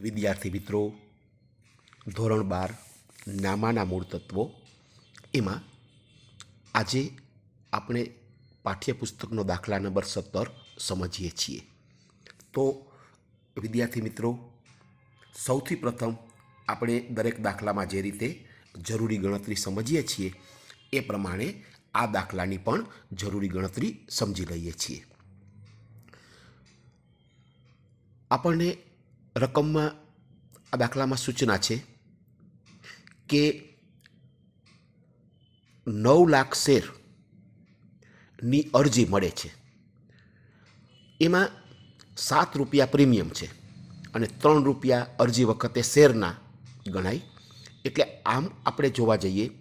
વિદ્યાર્થી મિત્રો, ધોરણ બાર, નામાના મૂળ તત્વો. એમાં આજે આપણે પાઠ્યપુસ્તકનો દાખલા નંબર સત્તર સમજીએ છીએ. તો વિદ્યાર્થી મિત્રો, સૌથી પ્રથમ આપણે દરેક દાખલામાં જે રીતે જરૂરી ગણતરી સમજીએ છીએ, એ પ્રમાણે આ દાખલાની પણ જરૂરી ગણતરી સમજી લઈએ છીએ. આપણને રકમમાં આ દાખલામાં સૂચના છે કે નવ લાખ શેરની અરજી મળે છે એમાં સાત રૂપિયા પ્રીમિયમ છે અને ત્રણ રૂપિયા અરજી વખતે શેરના ગણાય એટલે આમ આપણે જોવા જઈએ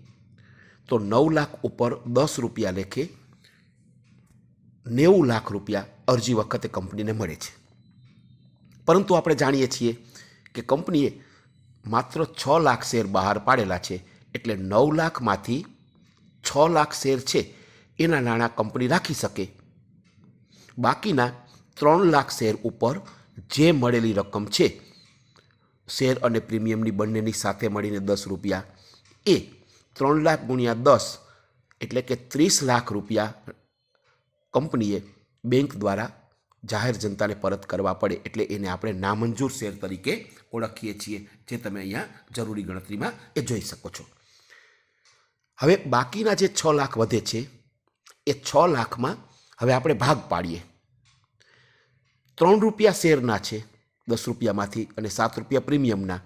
તો નવ લાખ ઉપર દસ રૂપિયા લેખે નેવું લાખ રૂપિયા અરજી વખતે કંપનીને મળે છે પરંતુ આપણે જાણીએ છીએ કે કંપનીએ માત્ર છ લાખ શેર બહાર પાડેલા છે, એટલે નવ લાખમાંથી છ લાખ શેર છે એના નાણાં કંપની રાખી શકે. બાકીના ત્રણ લાખ શેર ઉપર જે મળેલી રકમ છે, શેર અને પ્રીમિયમની બંનેની સાથે મળીને દસ રૂપિયા, એ ત્રણ લાખ ગુણ્યા દસ, એટલે કે ત્રીસ લાખ રૂપિયા કંપનીએ બેંક દ્વારા જાહેર જનતાને પરત કરવા પડે એટલે એને આપણે નામંજૂર શેર તરીકે ઓળખીએ છીએ, જે તમે અહીંયા જરૂરી ગણતરીમાં એ જોઈ શકો છો. હવે બાકીના જે છ લાખ વધે છે, એ છ લાખમાં હવે આપણે ભાગ પાડીએ. ત્રણ રૂપિયા શેરના છે, દસ રૂપિયામાંથી અને સાત રૂપિયા પ્રીમિયમના.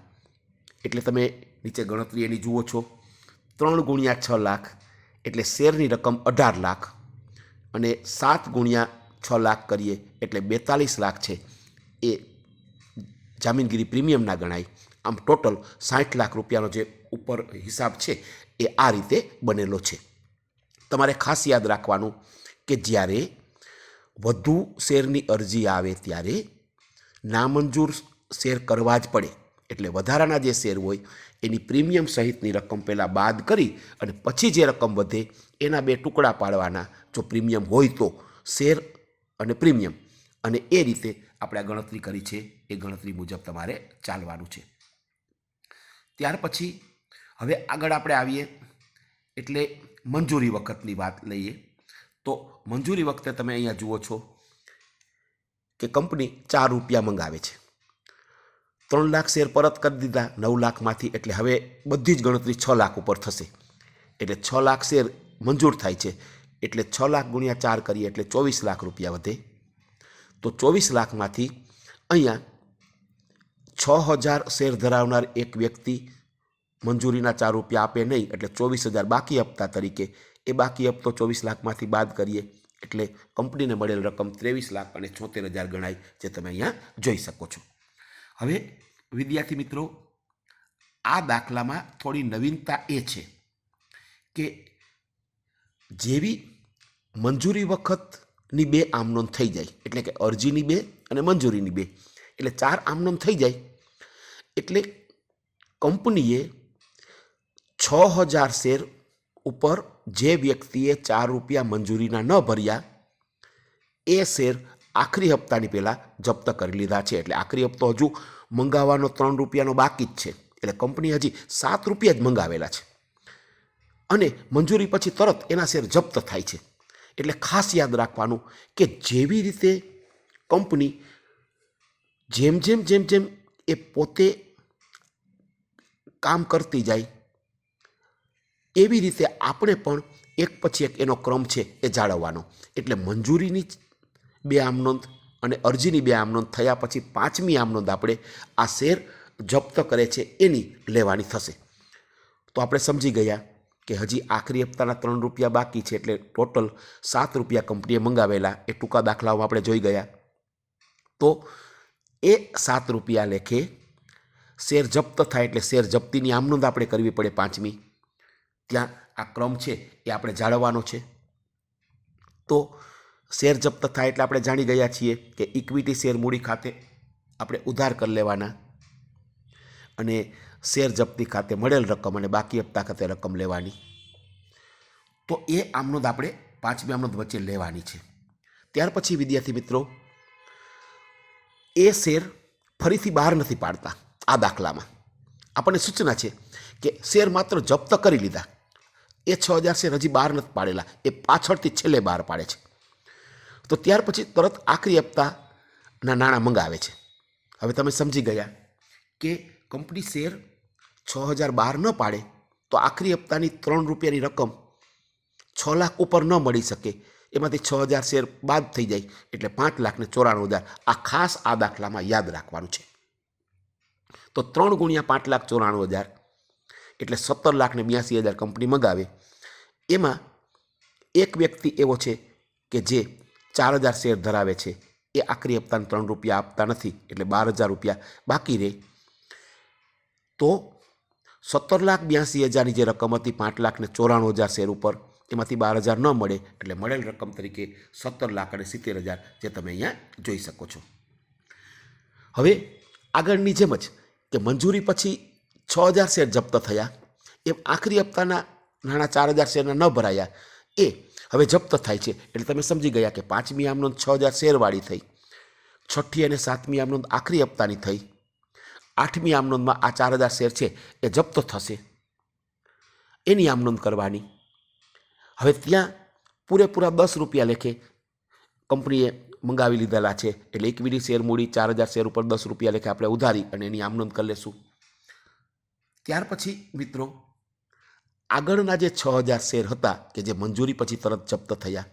એટલે તમે નીચે ગણતરી એની જુઓ છો. ત્રણ ગુણ્યા છ લાખ, એટલે શેરની રકમ અઢાર લાખ અને સાત ગુણ્યા છ લાખ કરીએ એટલે બેતાલીસ લાખ છે. એ જામીનગીરી પ્રીમિયમના ગણાય. આમ ટોટલ સાઠ લાખ રૂપિયાનો જે ઉપર હિસાબ છે એ આ રીતે બનેલો છે. તમારે ખાસ યાદ રાખવાનું કે જ્યારે વધુ શેરની અરજી આવે ત્યારે નામંજૂર શેર કરવા જ પડે. એટલે વધારાના જે શેર હોય એની પ્રીમિયમ સહિતની રકમ પહેલાં બાદ કરી અને પછી જે રકમ વધે એના બે ટુકડા પાડવાના જો પ્રીમિયમ હોય તો શેર અને પ્રીમિયમ. અને એ રીતે આપણે આ ગણતરી કરી છે, એ ગણતરી મુજબ તમારે ચાલવાનું છે. ત્યાર પછી હવે આગળ આપણે આવીએ, એટલે મંજૂરી વખતની વાત લઈએ. તો મંજૂરી વખતે તમે અહીંયા જુઓ છો કે કંપની ચાર રૂપિયા મંગાવે છે. ત્રણ લાખ શેર પરત કરી દીધા, નવ લાખમાંથી, એટલે હવે બધી જ ગણતરી છ લાખ ઉપર થશે. એટલે છ લાખ શેર મંજૂર થાય છે. એટલે છ લાખ ગુણ્યા ચાર કરીએ એટલે ચોવીસ લાખ રૂપિયા વધે. તો ચોવીસ લાખમાંથી અહીંયા છ હજાર શેર ધરાવનાર એક વ્યક્તિ મંજૂરીના ચાર રૂપિયા આપે નહીં, એટલે ચોવીસ હજાર બાકી હપ્તા તરીકે. એ બાકી હપ્તો ચોવીસ લાખમાંથી બાદ કરીએ, એટલે કંપનીને મળેલ રકમ ત્રેવીસ લાખ અને છોતેર હજાર ગણાય, જે તમે અહીંયા જોઈ શકો છો. હવે વિદ્યાર્થી મિત્રો, આ દાખલામાં થોડી નવીનતા એ છે કે જેવી મંજૂરી વખતની બે આમનોંધ થઈ જાય. એટલે કે અરજીની બે અને મંજૂરીની બે. એટલે ચાર આમનોંધ થઈ જાય. એટલે કંપનીએ છ હજાર શેર ઉપર જે વ્યક્તિએ ચાર રૂપિયા મંજૂરીના ન ભર્યા, એ શેર આખરી હપ્તાની પહેલાં જપ્ત કરી લીધા છે. એટલે આખરી હપ્તો હજુ મંગાવવાનો ત્રણ રૂપિયાનો બાકી જ છે. એટલે કંપની હજી સાત રૂપિયા જ મંગાવેલા છે. અને મંજૂરી પછી તરત એના શેર જપ્ત થાય છે. એટલે ખાસ યાદ રાખવાનું કે જેવી રીતે કંપની જેમ જેમ જેમ જેમ એ પોતે કામ કરતી જાય, એવી રીતે આપણે પણ એક પછી એક એનો ક્રમ છે એ જાળવવાનો. એટલે મંજૂરીની બે આમનોંધ અને અરજીની બે આમનોંધ થયા પછી પાંચમી આમનોંધ આપણે આ શેર જપ્ત કરે છે એની લેવાની થશે. તો આપણે સમજી ગયા કે હજી આખરી હપ્તાના ત્રણ રૂપિયા બાકી છે એટલે ટોટલ સાત રૂપિયા કંપનીએ મંગાવેલા એ ટૂંકા દાખલાઓ આપણે જોઈ ગયા. તો એ સાત રૂપિયા લેખે શેર જપ્ત થાય એટલે શેર જપ્તીની આમનોંધ આપણે કરવી પડે પાંચમી. ત્યાં આ ક્રમ છે એ આપણે જાળવવાનો છે. તો શેર જપ્ત થાય એટલે આપણે જાણી ગયા છીએ કે ઇક્વિટી શેર મૂડી ખાતે આપણે ઉધાર કરી લેવાના. અને શેર જપ્તી ખાતે મળેલ રકમ અને બાકી હપ્તા ખાતે રકમ લેવાની. તો એ આમનોંધ આપણે પાંચમી આમનોંધ વચ્ચે લેવાની છે. ત્યાર પછી વિદ્યાર્થી મિત્રો, એ શેર ફરીથી બહાર નથી પાડતા આ દાખલામાં. આપણને સૂચના છે કે શેર માત્ર જપ્ત કરી લીધા. એ છ હજાર શેર હજી બહાર નથી પાડેલા. એ પાછળથી છેલ્લે બહાર પાડે છે. તો ત્યાર પછી તરત આખરી હપ્તાના નાણાં મંગાવે છે. હવે તમે સમજી ગયા કે કંપની શેર છ હજાર બહાર ન પાડે, તો આખરી હપ્તાની ત્રણ રૂપિયાની રકમ છ લાખ ઉપર ન મળી શકે. એમાંથી છ હજાર શેર બાદ થઈ જાય, એટલે પાંચ લાખને ચોરાણું હજાર આ ખાસ આ દાખલામાં યાદ રાખવાનું છે. તો ત્રણ ગુણ્યા પાંચ લાખ ચોરાણું હજાર, એટલે સત્તર લાખ ને બ્યાસી હજાર કંપની મગાવે. એમાં એક વ્યક્તિ એવો છે કે જે ચાર હજાર શેર ધરાવે છે, એ આખરી હપ્તાને ત્રણ રૂપિયા આપતા નથી, એટલે બાર હજાર રૂપિયા બાકી રહે. તો સત્તર લાખ બ્યાસી હજારની જે રકમ હતી, પાંચ લાખ ને ચોરાણું હજાર શેર ઉપર, એમાંથી બાર હજાર ન મળે, એટલે મળેલ રકમ તરીકે સત્તર લાખ અને સિત્તેર હજાર જે તમે અહીંયા જોઈ શકો છો. હવે આગળની જેમ જ કે મંજૂરી પછી છ હજાર શેર જપ્ત થયા, એમ આખરી હપ્તાના નાણાં ચાર હજાર શેરના ન ભરાયા, એ હવે જપ્ત થાય છે. એટલે તમે સમજી ગયા કે પાંચમી આમનોંધ છ હજાર શેરવાળી થઈ, છઠ્ઠી અને સાતમી આમનોંધ આખરી હપ્તાની થઈ આઠમી આમનોંદમાં આ ચાર હજાર શેર છે એ જપ્ત થશે. એની આમનોંદ કરવાની. હવે ત્યાં પૂરેપૂરા દસ રૂપિયા લેખે કંપનીએ મંગાવી લીધેલા છે. એટલે ઇક્વિટી શેર મૂડી ચાર હજાર શેર ઉપર દસ રૂપિયા લેખે આપણે ઉધારી અને એની આમનોંદ કરી લેશું. ત્યાર પછી મિત્રો, આગળના જે છ હજાર શેર હતા કે જે મંજૂરી પછી તરત જપ્ત થયા,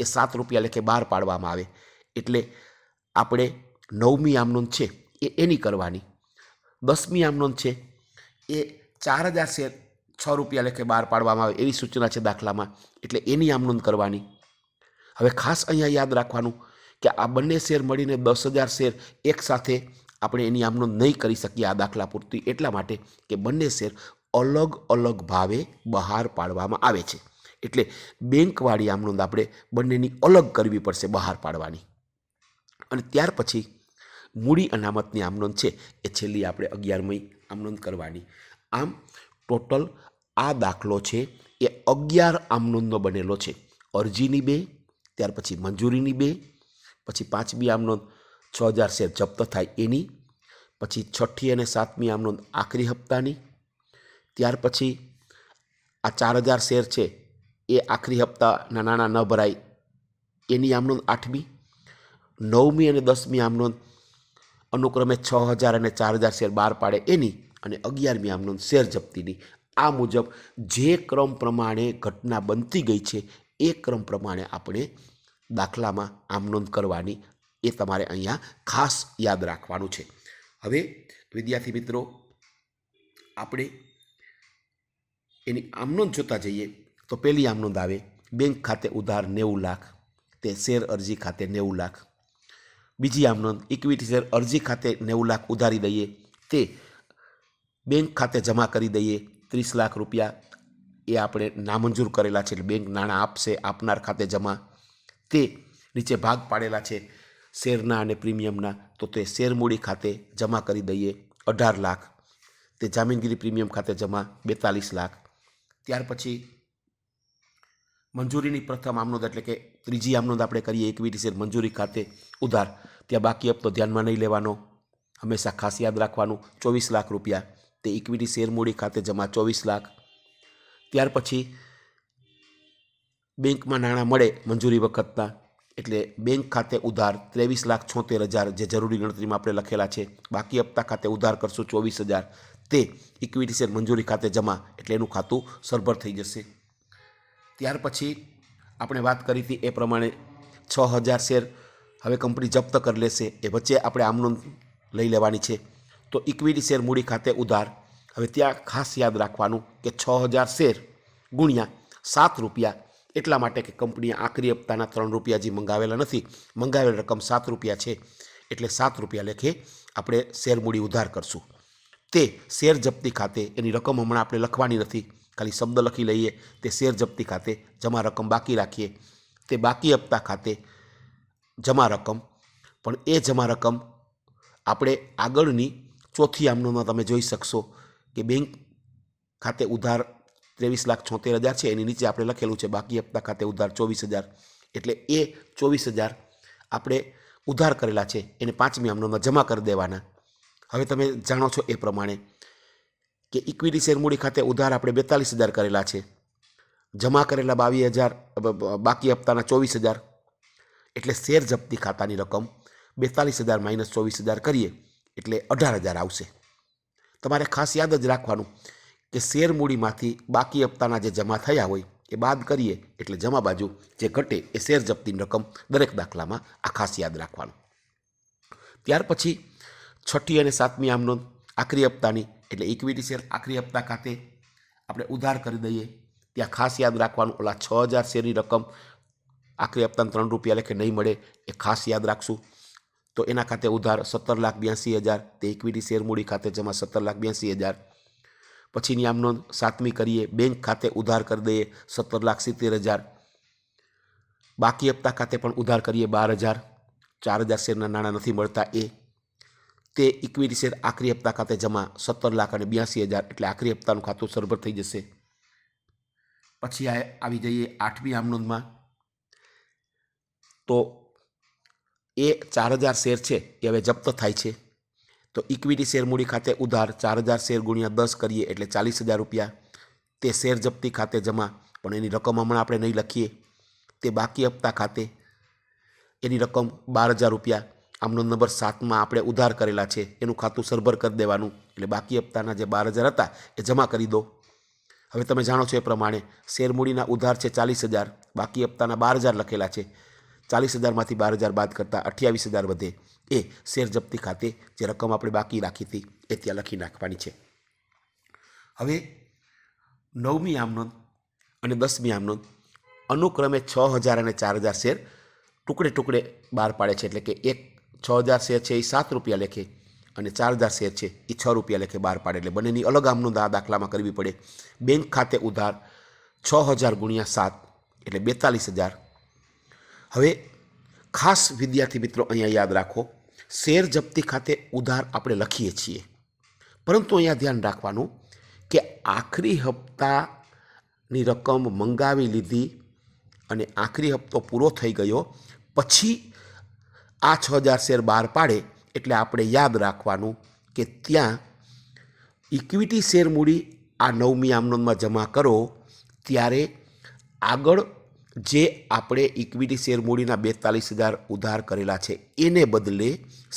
એ સાત રૂપિયા લેખે બહાર પાડવામાં આવે. એટલે આપણે નવમી આમનોંધ છે એ એની કરવાની. દસમી આમનોંધ છે. એ ચાર હજાર શેર છ રૂપિયા લેખે બહાર પાડવામાં આવે એવી સૂચના છે દાખલામાં. એટલે એની આમનોંધ કરવાની. હવે ખાસ અહીંયા યાદ રાખવાનું કે આ બંને શેર મળીને દસ હજાર શેર એકસાથે આપણે એની આમનોંધ નહીં કરી શકીએ આ દાખલા પૂરતી. એટલા માટે કે બંને શેર અલગ અલગ ભાવે બહાર પાડવામાં આવે છે. એટલે બેંકવાળી આમનોંધ આપણે બંનેની અલગ કરવી પડશે બહાર પાડવાની. અને ત્યાર પછી મૂડી અનામતની આમનોંધ છે એ છેલ્લી આપણે અગિયારમી આમનોંધ કરવાની. આમ ટોટલ આ દાખલો છે એ અગિયાર આમનોંધનો બનેલો છે. અરજીની બે, ત્યાર પછી મંજૂરીની બે, પછી પાંચમી આમનોંધ છ હજાર શેર જપ્ત થાય એની, પછી છઠ્ઠી અને સાતમી આમનોંધ આખરી હપ્તાની, ત્યાર પછી આ ચાર હજાર શેર છે એ આખરી હપ્તાના નાણાં ન ભરાય એની આમનોંધ આઠમી, નવમી અને દસમી આમનોંધ અનુક્રમે છ હજાર અને ચાર હજાર શેર બહાર પાડે એની અને અગિયારમી આમનોંધ શેર જપ્તીની. આ મુજબ જે ક્રમ પ્રમાણે ઘટના બનતી ગઈ છે, એ ક્રમ પ્રમાણે આપણે દાખલામાં આમનોંધ કરવાની એ તમારે અહીંયા ખાસ યાદ રાખવાનું છે. હવે વિદ્યાર્થી મિત્રો, આપણે એની આમનોંધ જોતા જઈએ તો પહેલી આમનોંધ આવે. બેંક ખાતે ઉધાર નેવું લાખ, તે શેર અરજી ખાતે નેવું લાખ. બીજી આમનોંધ ઇક્વિટી શેર અરજી ખાતે નેવું લાખ ઉધારી દઈએ, તે બેંક ખાતે જમા કરી દઈએ, ત્રીસ લાખ રૂપિયા એ આપણે નામંજૂર કરેલા છે એટલે બેંક નાણાં આપશે, આપનાર ખાતે જમા. તે નીચે ભાગ પાડેલા છે શેરના અને પ્રીમિયમના, તો તે શેર મૂડી ખાતે જમા કરી દઈએ અઢાર લાખ. તે જામીનગીરી પ્રીમિયમ ખાતે જમા બેતાલીસ લાખ. ત્યાર પછી મંજૂરીની પ્રથમ આમનોંધ એટલે કે ત્રીજી આમનોંધ આપણે કરીએ ઇક્વિટી શેર મંજૂરી ખાતે ઉધાર. ત્યાં બાકી હપ્તો ધ્યાનમાં નહીં લેવાનો. હંમેશા ખાસ યાદ રાખવાનું. ચોવીસ લાખ રૂપિયા. તે ઇક્વિટી શેર મૂડી ખાતે જમા ચોવીસ લાખ. ત્યાર પછી બેંકમાં નાણાં મળે મંજૂરી વખતના. એટલે બેંક ખાતે ઉધાર ત્રેવીસ લાખ છોતેર હજાર જે જરૂરી ગણતરીમાં આપણે લખેલા છે. બાકી હપ્તા ખાતે ઉધાર કરશું ચોવીસ હજાર. તે ઇક્વિટી શેર મંજૂરી ખાતે જમા. એટલે એનું ખાતું સરભર થઈ જશે. ત્યાર પછી આપણે વાત કરી હતી એ પ્રમાણે છ હજાર શેર હવે કંપની જપ્ત કરી લેશે, એ વચ્ચે આપણે આમનોંધ લઈ લેવાની છે. તો ઇક્વિટી શેર મૂડી ખાતે ઉધાર. હવે ત્યાં ખાસ યાદ રાખવાનું કે છ હજાર શેર ગુણ્યા સાત રૂપિયા, એટલા માટે કે કંપનીએ આખરી હપ્તાના ત્રણ રૂપિયા જે મંગાવેલા નથી. મંગાવેલ રકમ સાત રૂપિયા છે, એટલે સાત રૂપિયા લેખે આપણે શેર મૂડી ઉધાર કરશું. તે શેર જપ્તી ખાતે એની રકમ હમણાં આપણે લખવાની નથી. ખાલી શબ્દ લખી લઈએ, તે શેર જપ્તી ખાતે જમા રકમ બાકી રાખીએ, તે બાકી હપ્તા ખાતે જમા રકમ. પણ એ જમા રકમ આપણે આગળની ચોથી આમનોમાં તમે જોઈ શકશો કે બેંક ખાતે ઉધાર ત્રેવીસ લાખ છોતેર હજાર છે, એની નીચે આપણે લખેલું છે બાકી હપ્તા ખાતે ઉધાર ચોવીસ હજાર. એટલે એ ચોવીસ હજાર આપણે ઉધાર કરેલા છે, એને પાંચમી આમનોમાં જમા કરી દેવાના. હવે તમે જાણો છો એ પ્રમાણે કે ઇક્વિટી શેર મૂડી ખાતે ઉધાર આપણે બેતાલીસ હજાર કરેલા છે. જમા કરેલા બાવીસ હજાર બાકી હપ્તાના ચોવીસ હજાર. એટલે શેર જપ્તી ખાતાની રકમ બેતાલીસ હજાર માઇનસ ચોવીસ હજાર કરીએ, એટલે અઢાર હજાર આવશે. તમારે ખાસ યાદ જ રાખવાનું કે શેર મૂડીમાંથી બાકી હપ્તાના જે જમા થયા હોય, એ બાદ કરીએ, એટલે જમા બાજુ જે ઘટે, એ શેર જપ્તીની રકમ દરેક દાખલામાં આ ખાસ યાદ રાખવાનું. ત્યાર પછી છઠ્ઠી અને સાતમી આમનો આખરી હપ્તાની એટલે ઇક્વિટી શેર આખરી હપ્તા ખાતે આપણે ઉધાર કરી દઈએ. ત્યાં ખાસ યાદ રાખવાનું, ઓલા છ હજાર શેરની રકમ આખરી હપ્તાને ત્રણ રૂપિયા લેખે નહીં મળે એ ખાસ યાદ રાખશું. તો એના ખાતે ઉધાર સત્તર લાખ બ્યાસી હજાર, તે ઇક્વિટી શેર મૂડી ખાતે જમા સત્તર લાખ બ્યાસી હજાર. પછીની આમ નોંધ સાતમી કરીએ, બેંક ખાતે ઉધાર કરી દઈએ સત્તર લાખ સિત્તેર હજાર. બાકી હપ્તા ખાતે પણ ઉધાર કરીએ બાર હજાર. ચાર હજાર શેરના નાણાં નથી મળતા એ તે ઇક્વિટી શેર આખરી હપ્તા ખાતે જમા સત્તર લાખ અને બ્યાસી હજાર એટલે આખરી હપ્તાનું ખાતું સરભર થઈ જશે. પછી આ આવી જઈએ આઠમી આમ નોંધમાં. તો એ ચાર હજાર શેર છે, એ હવે જપ્ત થાય છે. તો ઇક્વિટી શેર મૂડી ખાતે ઉધાર ચાર હજાર શેર ગુણ્યા દસ કરીએ એટલે ચાલીસ હજાર રૂપિયા. તે શેર જપ્તી ખાતે જમા, પણ એની રકમ હમણાં આપણે નહીં લખીએ. તે બાકી હપ્તા ખાતે એની રકમ બાર હજાર રૂપિયા. આમનો નંબર સાતમાં આપણે ઉધાર કરેલા છે. એનું ખાતું સરભર કરી દેવાનું. એટલે બાકી હપ્તાના જે બાર હજાર હતા, એ જમા કરી દો. હવે તમે જાણો છો એ પ્રમાણે શેરમૂડીના ઉધાર છે ચાલીસ હજાર, બાકી હપ્તાના બાર હજાર લખેલા છે. ચાલીસ હજારમાંથી બાર હજાર બાદ કરતાં અઠ્યાવીસ હજાર વધે. એ શેર જપ્તી ખાતે જે રકમ આપણે બાકી રાખી હતી, એ ત્યાં લખી નાખવાની છે. હવે નવમી આમનોંધ અને દસમી આમનોંધ અનુક્રમે છ હજાર અને ચાર હજાર શેર ટુકડે ટુકડે બહાર પાડે છે. એટલે કે એક છ હજાર શેર છે, એ સાત રૂપિયા લેખે અને ચાર હજાર શેર છે, એ છ રૂપિયા લેખે બહાર પાડે. એટલે બંનેની અલગ આમનું દાખલામાં કરવી પડે. બેંક ખાતે ઉધાર છ હજાર ગુણ્યા સાત, એટલે બેતાલીસ હજાર. હવે ખાસ વિદ્યાર્થી મિત્રો અહીંયા યાદ રાખો, શેર જપ્તી ખાતે ઉધાર આપણે લખીએ છીએ. પરંતુ અહીંયા ધ્યાન રાખવાનું કે આખરી હપ્તાની રકમ મંગાવી લીધી અને આખરી હપ્તો પૂરો થઈ ગયો, પછી આ છ હજાર શેર બહાર પાડે એટલે આપણે યાદ રાખવાનું કે ત્યાં ઇક્વિટી શેર મૂડી આ નવમી આમનોંધમાં જમા કરો, ત્યારે આગળ જે આપણે ઇક્વિટી શેર મૂડીના બેતાલીસ હજાર ઉધાર કરેલા છે, એને બદલે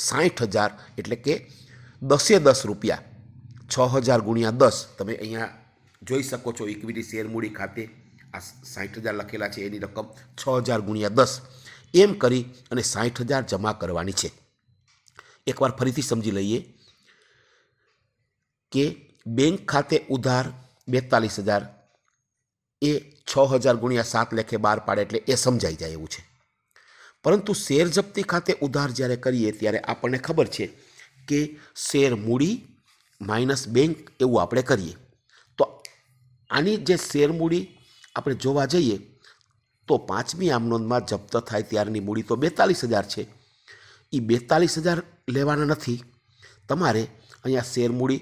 સાઠ હજાર એટલે કે દસે દસ રૂપિયા, છ હજાર ગુણ્યા દસ, તમે અહીંયા જોઈ શકો છો ઇક્વિટી શેર મૂડી ખાતે આ સાઠ હજાર લખેલા છે, એની રકમ છ હજાર ગુણ્યા દસ. એમ કરી અને સાઠ હજાર જમા કરવાની છે. એકવાર ફરીથી સમજી લઈએ કે બેંક ખાતે ઉધાર બેતાલીસ હજાર, એ છ હજાર ગુણ્યા સાત લેખે બહાર પાડે એટલે એ સમજાઈ જાય એવું છે. પરંતુ શેર જપ્તી ખાતે ઉધાર જ્યારે કરીએ ત્યારે આપણને ખબર છે કે શેર મૂડી માઇનસ બેંક એવું આપણે કરીએ. તો આની જે શેર મૂડી આપણે જોવા જઈએ તો પાંચમી આમનોંધમાં જપ્ત થાય ત્યારની મૂડી તો બેતાલીસ હજાર છે. એ બેતાલીસ હજાર લેવાના નથી. તમારે અહીંયા શેર મૂડી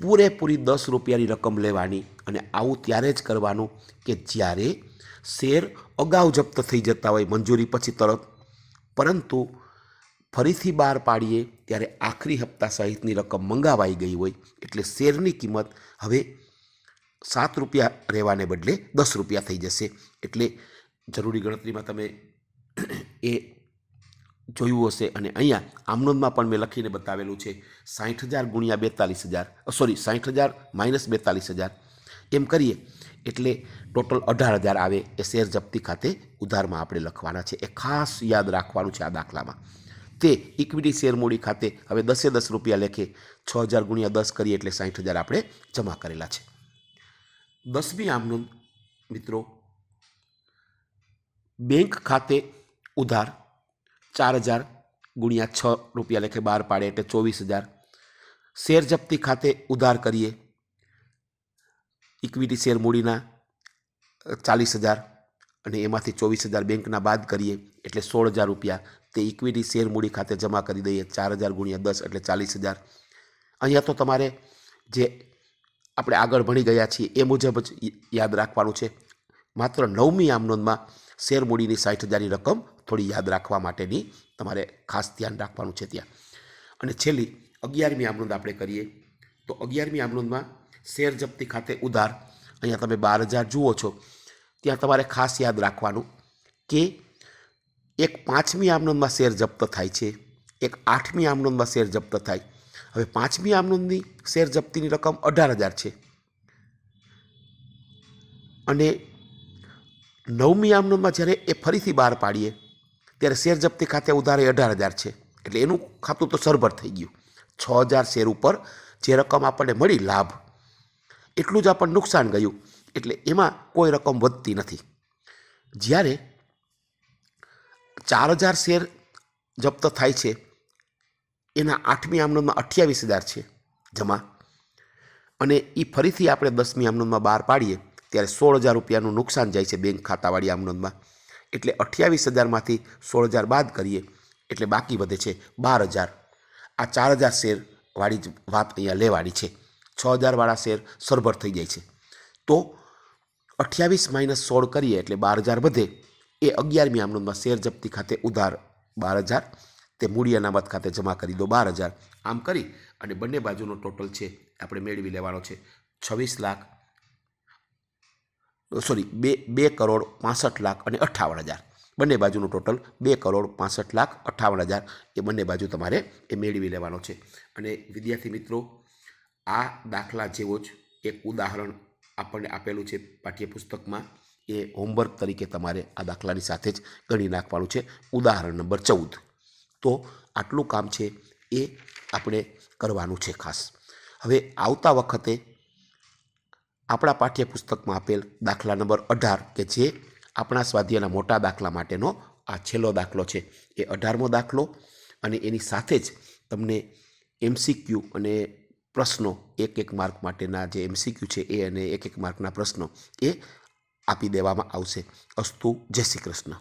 પૂરેપૂરી દસ રૂપિયાની રકમ લેવાની અને આવું ત્યારે જ કરવાનું કે જ્યારે શેર અગાઉ જપ્ત થઈ જતા હોય મંજૂરી પછી તરત. પરંતુ ફરીથી બહાર પાડીએ ત્યારે આખરી હપ્તા સહિતની રકમ મંગાવાઈ ગઈ હોય એટલે શેરની કિંમત હવે સાત રૂપિયા રહેવાને બદલે દસ રૂપિયા થઈ જશે. એટલે જરૂરી ગણતરીમાં તમે એ જોયું હશે અને અહીંયા આમનોદમાં પણ મેં લખીને બતાવેલું છે સાઠ હજાર ગુણ્યા બેતાલીસ હજાર સોરી સાઠ હજાર માઇનસ બેતાલીસ હજાર. એમ કરીએ, એટલે ટોટલ અઢાર હજાર આવે એ શેર જપ્તી ખાતે ઉધારમાં આપણે લખવાના છે. એ ખાસ યાદ રાખવાનું છે આ દાખલામાં. તે ઇક્વિટી શેર મૂડી ખાતે હવે દસે દસ રૂપિયા લેખે છ હજાર ગુણ્યા દસ કરીએ એટલે સાઠ હજાર આપણે જમા કરેલા છે. દસમી આમનોંધ મિત્રો બેંક ખાતે ઉધાર ચાર હજાર ગુણ્યા છ રૂપિયા લેખે બહાર પાડે એટલે ચોવીસ હજાર. શેર જપ્તી ખાતે ઉધાર કરીએ. ઇક્વિટી શેર મૂડીના ચાલીસ હજાર અને એમાંથી ચોવીસ હજાર બેંકના બાદ કરીએ એટલે સોળ હજાર રૂપિયા. તે ઇક્વિટી શેર મૂડી ખાતે જમા કરી દઈએ ચાર હજાર ગુણ્યા દસ એટલે ચાલીસ હજાર. અહીંયા તો તમારે જે આપણે આગળ ભણી ગયા છીએ એ મુજબ જ યાદ રાખવાનું છે. માત્ર નવમી આમનોંધમાં શેર મૂડીની સાઠ હજારની રકમ થોડી યાદ રાખવા માટેની તમારે ખાસ ધ્યાન રાખવાનું છે ત્યાં. અને છેલ્લી, અગિયારમી આમનોંધ આપણે કરીએ. તો અગિયારમી આમનોંધમાં શેર જપ્તી ખાતે ઉધાર. અહીંયા તમે બાર હજાર જુઓ છો. ત્યાં તમારે ખાસ યાદ રાખવાનું કે એક પાંચમી આમનોંધમાં શેર જપ્ત થાય છે. એક આઠમી આમનોંધમાં શેર જપ્ત થાય. હવે પાંચમી આમનોંધની શેર જપ્તીની રકમ અઢાર હજાર છે. અને નવમી આમનોંધમાં જ્યારે એ ફરીથી બહાર પાડીએ, ત્યારે શેર જપ્તી ખાતે ઉધારે અઢાર હજાર છે. એટલે એનું ખાતું તો સરભર થઈ ગયું. છ હજાર શેર ઉપર જે રકમ આપણને મળી, લાભ. એટલું જ આપણને નુકસાન ગયું. એટલે એમાં કોઈ રકમ વધતી નથી. જ્યારે ચાર હજાર શેર જપ્ત થાય છે, એના આઠમી આમનોંધમાં અઠ્યાવીસ હજાર છે જમા. અને એ ફરીથી આપણે દસમી આમનોંધમાં બહાર પાડીએ ત્યારે સોળ હજાર રૂપિયાનું નુકસાન જાય છે બેંક ખાતાવાળી આમનોંધમાં એટલે અઠ્યાવીસ હજારમાંથી સોળ હજાર બાદ કરીએ, એટલે બાકી વધે છે બાર હજાર. આ ચાર હજાર શેરવાળી જ વાત અહીંયા લેવાની છે. છ હજારવાળા શેર સરભર થઈ જાય છે. તો અઠ્યાવીસ માઇનસ સોળ કરીએ, એટલે બાર હજાર વધે. એ અગિયારમી આમનોંધમાં શેર જપ્તી ખાતે ઉધાર બાર હજાર, તે મૂડી અનામત ખાતે જમા કરી દો બાર હજાર. આમ કરી અને બંને બાજુનો ટોટલ છે આપણે મેળવી લેવાનો છે છવ્વીસ લાખ સોરી, બે બે કરોડ પાસઠ લાખ અને અઠ્ઠાવન હજાર. બંને બાજુનું ટોટલ બે કરોડ પાસઠ લાખ, અઠ્ઠાવન હજાર એ બંને બાજુ તમારે એ મેળવી લેવાનો છે. અને વિદ્યાર્થી મિત્રો, આ દાખલા જેવો જ એક ઉદાહરણ આપણને આપેલું છે પાઠ્યપુસ્તકમાં. એ હોમવર્ક તરીકે તમારે આ દાખલાની સાથે જ ગણી નાખવાનું છે. ઉદાહરણ નંબર ચૌદ. તો આટલું કામ છે એ આપણે કરવાનું છે ખાસ. હવે આવતા વખતે આપણા પાઠ્યપુસ્તકમાં આપેલ દાખલા નંબર અઢાર કે જે આપણા સ્વાધ્યાયના મોટા દાખલા માટેનો આ છેલ્લો દાખલો છે. એ અઢારમો દાખલો અને એની સાથે જ તમને એમસીક્યુ અને પ્રશ્નો એક એક માર્ક માટેના જે એમસીક્યુ છે એ અને એક એક માર્કના પ્રશ્નો એ આપી દેવામાં આવશે. અસ્તુ જય શ્રી કૃષ્ણ.